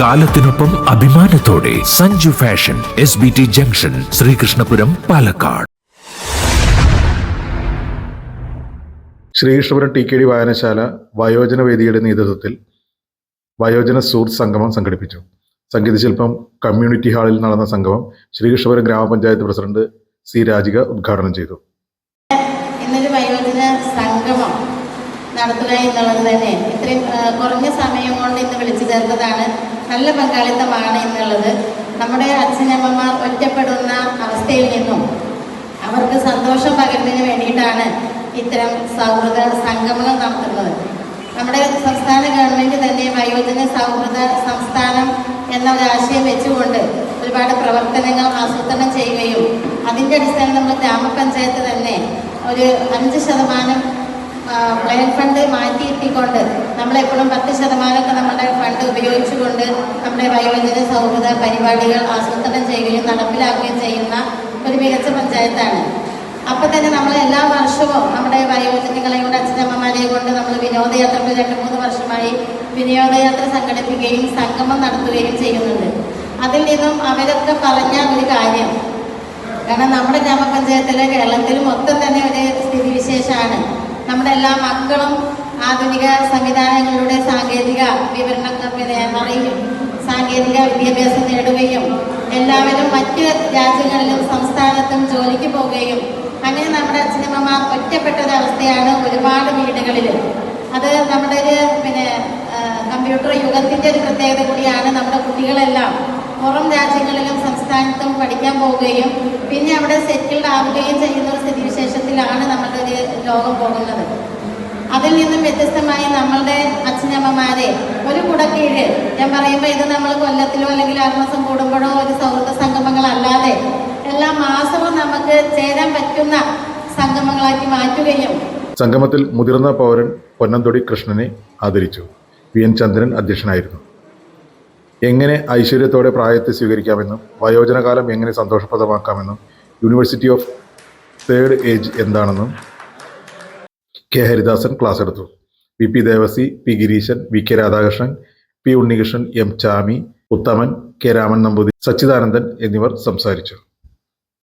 കാലത്തിനൊപ്പം അഭിമാനത്തോടെ Sanju fashion S B T junction Sreekrishnapuram Palakkad. Sreekrishnapuram T K D വായനശാല വയോജന വേദിയുടെ നേതൃത്വത്തിൽ വയോജന സുഹൃത്ത് സംഗമം സംഘടിപ്പിച്ചു. സംഗീതശില്പം കമ്മ്യൂണിറ്റി ഹാളിൽ നടന്ന സംഗമം ശ്രീകൃഷ്ണപുരം ഗ്രാമപഞ്ചായത്ത് പ്രസിഡന്റ് സി രാജിക ഉദ്ഘാടനം ചെയ്തു ഇന്നൊരു വയോജന സംഗമം നടത്തുക എന്നുള്ളത് തന്നെ. ഇത്രയും കുറഞ്ഞ സമയം കൊണ്ട് ഇന്ന് വിളിച്ചു ചേർത്തതാണ്. നല്ല പങ്കാളിത്തമാണ് എന്നുള്ളത്. നമ്മുടെ അച്ഛനമ്മമാർ ഒറ്റപ്പെടുന്ന അവസ്ഥയിൽ നിന്നും അവർക്ക് സന്തോഷം പകരുന്നതിന് വേണ്ടിയിട്ടാണ് ഇത്തരം സൗഹൃദ സംഗമങ്ങൾ നടത്തുന്നത്. നമ്മുടെ സംസ്ഥാന ഗവൺമെന്റ് തന്നെ വയോജന സൗഹൃദ സംസ്ഥാനം എന്ന ഒരു ആശയം വെച്ചുകൊണ്ട് ഒരുപാട് പ്രവർത്തനങ്ങൾ ആസൂത്രണം ചെയ്യുകയും അതിന്റെ അടിസ്ഥാനത്തിൽ നമ്മുടെ ഗ്രാമപഞ്ചായത്ത് തന്നെ ഒരു അഞ്ച് ശതമാനം പ്ലാൻ ഫണ്ട് മാറ്റിയിട്ടിക്കൊണ്ട് നമ്മളെപ്പോഴും പത്ത് ശതമാനമൊക്കെ നമ്മുടെ ഫണ്ട് ഉപയോഗിച്ചുകൊണ്ട് നമ്മുടെ വയോജന സൗഹൃദ പരിപാടികൾ ആസൂത്രണം ചെയ്യുകയും നടപ്പിലാക്കുകയും ചെയ്യുന്ന ഒരു മികച്ച പഞ്ചായത്താണ്. അപ്പൊ തന്നെ നമ്മൾ എല്ലാ വർഷവും നമ്മുടെ വയോജനങ്ങളെയും കൊണ്ട് അച്ഛനമ്മമാരെയും കൊണ്ട് നമ്മൾ വിനോദയാത്ര രണ്ട് മൂന്ന് വർഷമായി വിനോദയാത്ര സംഘടിപ്പിക്കുകയും സംഗമം നടത്തുകയും ചെയ്യുന്നുണ്ട്. അതിൽ നിന്നും അവരൊക്കെ പറഞ്ഞ ഒരു കാര്യം കാരണം നമ്മുടെ ഗ്രാമപഞ്ചായത്തിലെ കേരളത്തിൽ മൊത്തം തന്നെ ഒരു സ്ഥിതിവിശേഷമാണ്. നമ്മുടെ എല്ലാ മക്കളും ആധുനിക സംവിധാനങ്ങളുടെ സാങ്കേതിക വിവരണം അറിയും സാങ്കേതിക വിദ്യാഭ്യാസം നേടുകയും എല്ലാവരും മറ്റ് രാജ്യങ്ങളിലും സംസ്ഥാനത്തും ജോലിക്ക് പോവുകയും അങ്ങനെ നമ്മുടെ അച്ഛനമ്മമാർ ഒറ്റപ്പെട്ട ഒരവസ്ഥയാണ് ഒരുപാട് വീടുകളിൽ. അത് നമ്മുടെ ഒരു പിന്നെ കമ്പ്യൂട്ടർ യുഗത്തിന്റെ ഒരു പ്രത്യേകത കൂടിയാണ് നമ്മുടെ കുട്ടികളെല്ലാം പുറം രാജ്യങ്ങളിലും സംസ്ഥാനത്തും പഠിക്കാൻ പോവുകയും പിന്നെ അവിടെ സെറ്റിൽഡ് ആവുകയും ചെയ്യുന്ന ഒരു സ്ഥിതിവിശേഷത്തിലാണ് നമ്മുടെ ഒരു ലോകം പോകുന്നത്. അതിൽ നിന്നും വ്യത്യസ്തമായി നമ്മളുടെ അച്ഛനമ്മമാരെ ഒരു കുടക്കീഴ് ഞാൻ പറയുമ്പോൾ ഇത് നമ്മൾ കൊല്ലത്തിലോ അല്ലെങ്കിൽ ആറ് മാസം കൂടുമ്പോഴോ ഒരു സൗഹൃദ സംഗമങ്ങളല്ലാതെ എല്ലാ മാസവും നമുക്ക് ചേരാൻ പറ്റുന്ന സംഗമങ്ങളാക്കി മാറ്റുകയും സംഗമത്തിൽ മുതിർന്ന പൗരൻ പൊന്നന്തൊടി കൃഷ്ണനെ ആദരിച്ചു. വി എൻ ചന്ദ്രൻ അധ്യക്ഷനായിരുന്നു. എങ്ങനെ ഐശ്വര്യത്തോടെ പ്രായത്തെ സ്വീകരിക്കാമെന്നും വയോജനകാലം എങ്ങനെ സന്തോഷപ്രദമാക്കാമെന്നും യൂണിവേഴ്സിറ്റി ഓഫ് തേർഡ് ഏജ് എന്താണെന്നും കെ ഹരിദാസൻ ക്ലാസ് എടുത്തു. V P Devasi P Gireeshan V K Radhakrishnan P Unnikrishnan M Chami Uthaman K Raman Namboothiri Sachidanandan എന്നിവർ സംസാരിച്ചു.